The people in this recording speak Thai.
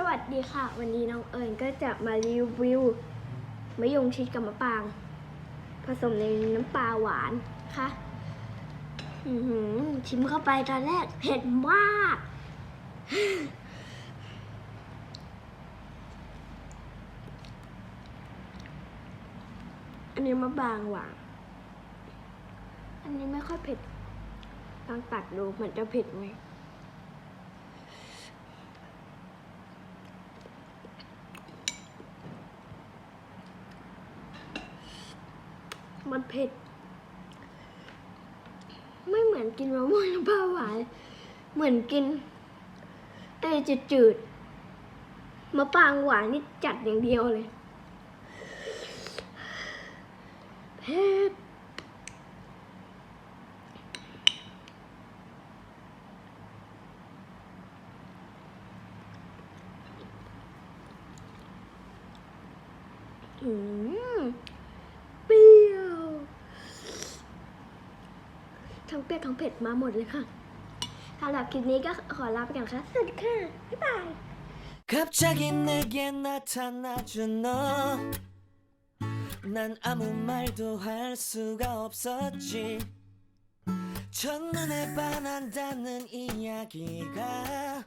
สวัสดีค่ะ วันนี้น้องเอิญก็จะมารีวิวมะยงชิดกับมะปาง ผสมในน้ำปลาหวานค่ะชิมเข้าไปตอนแรกเผ็ดมาก อันนี้มะปรางหวาน อันนี้ไม่ค่อยเผ็ดลองตัดดูเหมือนจะเผ็ดไหม มันเผ็ด ไม่เหมือนกินมะม่วงน้ำปลาหวาน เหมือนกินไอ้จืดๆมะปรางหวานนี่จัดอย่างเดียวเลยเผ็ดอืมเปรี้ยว ทั้งเปรี้ยวทั้งเผ็ดมาหมดเลยค่ะสำหรับคลิปนี้ก็ขอลาไปก่อนค่ะ สวัสดีค่ะ บ๊ายบาย 갑자기 내게 나타나준 너. 난 아무 말도 할 수가 없었지. 첫눈에 반한다는 이야기가